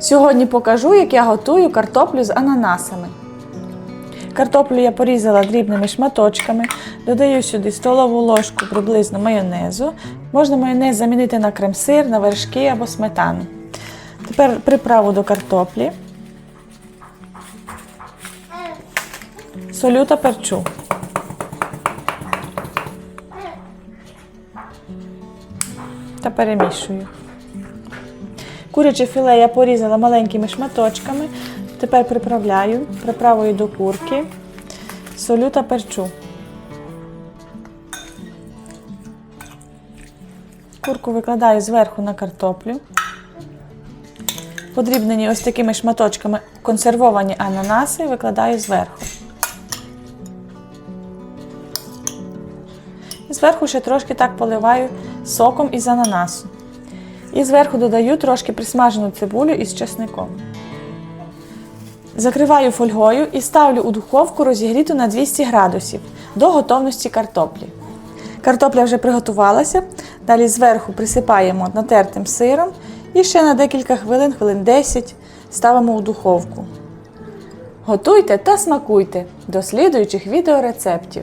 Сьогодні покажу, як я готую картоплю з ананасами. Картоплю я порізала дрібними шматочками, додаю сюди столову ложку приблизно майонезу. Можна майонез замінити на крем-сир, на вершки або сметану. Тепер приправу до картоплі. Солю та перчу. Та перемішую. Куряче філе я порізала маленькими шматочками. Тепер приправляю приправою до курки, солю та перчу. Курку викладаю зверху на картоплю. Подрібнені ось такими шматочками консервовані ананаси викладаю зверху. Зверху ще трошки так поливаю соком із ананасу. І зверху додаю трошки присмажену цибулю із чесником. Закриваю фольгою і ставлю у духовку розігріту на 200 градусів до готовності картоплі. Картопля вже приготувалася. Далі зверху присипаємо натертим сиром і ще на декілька хвилин, хвилин 10, ставимо у духовку. Готуйте та смакуйте до слідуючих відеорецептів.